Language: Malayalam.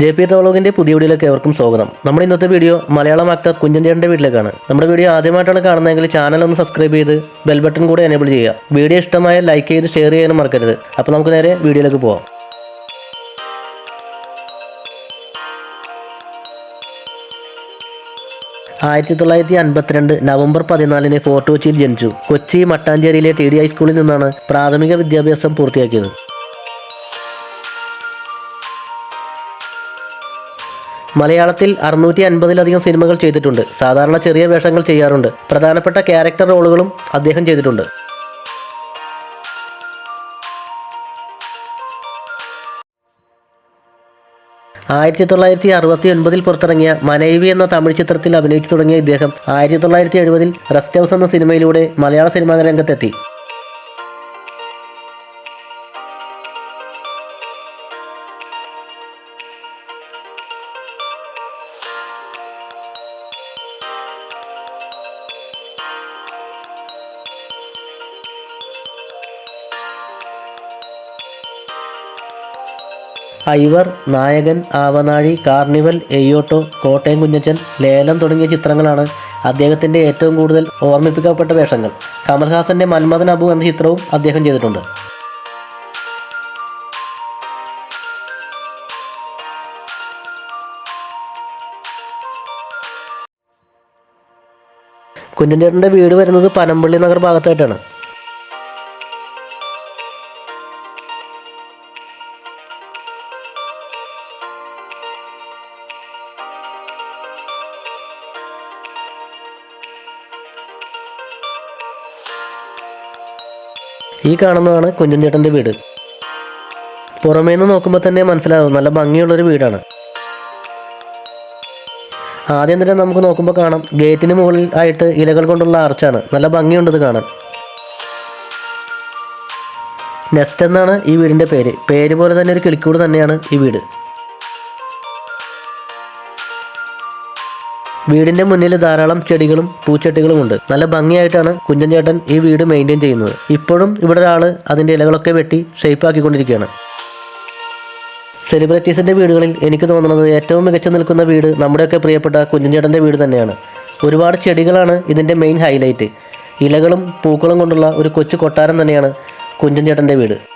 ജെ പി തോളോഗിന്റെ പുതിയ വീഡിയോയിലേക്ക് ഏവർക്കും സ്വാഗതം. നമ്മുടെ ഇന്നത്തെ വീഡിയോ മലയാളം ആക്ടർ കുഞ്ചൻ ചേട്ടന്റെ വീട്ടിലേക്കാണ്. നമ്മുടെ വീഡിയോ ആദ്യമായിട്ടാണ് കാണുന്നതെങ്കിൽ ചാനൽ ഒന്ന് സബ്സ്ക്രൈബ് ചെയ്ത് ബെൽ ബട്ടൺ കൂടെ എനേബിൾ ചെയ്യുക. വീഡിയോ ഇഷ്ടമായ ലൈക്ക് ചെയ്ത് ഷെയർ ചെയ്യാനും മറക്കരുത്. അപ്പോൾ നമുക്ക് നേരെ വീഡിയോയിലേക്ക് പോവാം. ആയിരത്തി തൊള്ളായിരത്തി അൻപത്തിരണ്ട് നവംബർ പതിനാലിന് ഫോർട്ട് കൊച്ചിയിൽ ജനിച്ചു. കൊച്ചി മട്ടാഞ്ചേരിയിലെ ടി ഡി ഹൈസ്കൂളിൽ നിന്നാണ് പ്രാഥമിക വിദ്യാഭ്യാസം പൂർത്തിയാക്കിയത്. മലയാളത്തിൽ അറുന്നൂറ്റി അൻപതിലധികം സിനിമകൾ ചെയ്തിട്ടുണ്ട്. സാധാരണ ചെറിയ വേഷങ്ങൾ ചെയ്യാറുണ്ട്. പ്രധാനപ്പെട്ട ക്യാരക്ടർ റോളുകളും അദ്ദേഹം ചെയ്തിട്ടുണ്ട്. ആയിരത്തി തൊള്ളായിരത്തി അറുപത്തി ഒൻപതിൽ പുറത്തിറങ്ങിയ മനൈവി എന്ന തമിഴ് ചിത്രത്തിൽ അഭിനയിച്ചു തുടങ്ങിയ ഇദ്ദേഹം ആയിരത്തി തൊള്ളായിരത്തി എഴുപതിൽ റെസ്റ്റ് ഹൗസ് എന്ന സിനിമയിലൂടെ മലയാള സിനിമാ രംഗത്തെത്തി. ഐവർ നായകൻ ആവനാഴി കാർണിവൽ എയ്യോട്ടോ കോട്ടയം കുഞ്ഞച്ചൻ ലേലം തുടങ്ങിയ ചിത്രങ്ങളാണ് അദ്ദേഹത്തിന്റെ ഏറ്റവും കൂടുതൽ ഓർമ്മിപ്പിക്കപ്പെട്ട വേഷങ്ങൾ. കമൽഹാസന്റെ മന്മഥൻ അബു എന്ന ചിത്രവും അദ്ദേഹം ചെയ്തിട്ടുണ്ട്. കുഞ്ഞൻചേട്ടന്റെ വീട് വരുന്നത് പനമ്പള്ളി നഗർ ഭാഗത്തായിട്ടാണ്. ഈ കാണുന്നതാണ് കുഞ്ഞൻചേട്ടന്റെ വീട്. പുറമേ നിന്ന് നോക്കുമ്പോൾ തന്നെ മനസ്സിലാകും നല്ല ഭംഗിയുള്ളൊരു വീടാണ്. ആദ്യം തന്നെ നമുക്ക് നോക്കുമ്പോൾ കാണാം. ഗേറ്റിന് മുകളിൽ ആയിട്ട് ഇലകൾ കൊണ്ടുള്ള ആർച്ചാണ്. നല്ല ഭംഗിയുണ്ടത് കാണാൻ. നെസ്റ്റ് എന്നാണ് ഈ വീടിന്റെ പേര്. പേര് പോലെ തന്നെ ഒരു കിളിക്കൂട് തന്നെയാണ് ഈ വീട്. വീടിന്റെ മുന്നിൽ ധാരാളം ചെടികളും പൂച്ചെടികളും ഉണ്ട്. നല്ല ഭംഗിയായിട്ടാണ് കുഞ്ഞൻ ചേട്ടൻ ഈ വീട് മെയിന്റെയിൻ ചെയ്യുന്നത്. ഇപ്പോഴും ഇവിടെ ഒരാൾ അതിന്റെ ഇലകളൊക്കെ വെട്ടി ഷേപ്പ് സെലിബ്രിറ്റീസിന്റെ വീടുകളിൽ എനിക്ക് തോന്നുന്നത് ഏറ്റവും മികച്ചു നിൽക്കുന്ന വീട് നമ്മുടെയൊക്കെ പ്രിയപ്പെട്ട കുഞ്ചൻ ചേട്ടന്റെ വീട് തന്നെയാണ്. ഒരുപാട് ചെടികളാണ് ഇതിന്റെ മെയിൻ ഹൈലൈറ്റ് ഇലകളും പൂക്കളും കൊണ്ടുള്ള ഒരു കൊച്ചു കൊട്ടാരം തന്നെയാണ് കുഞ്ചൻ ചേട്ടന്റെ വീട്.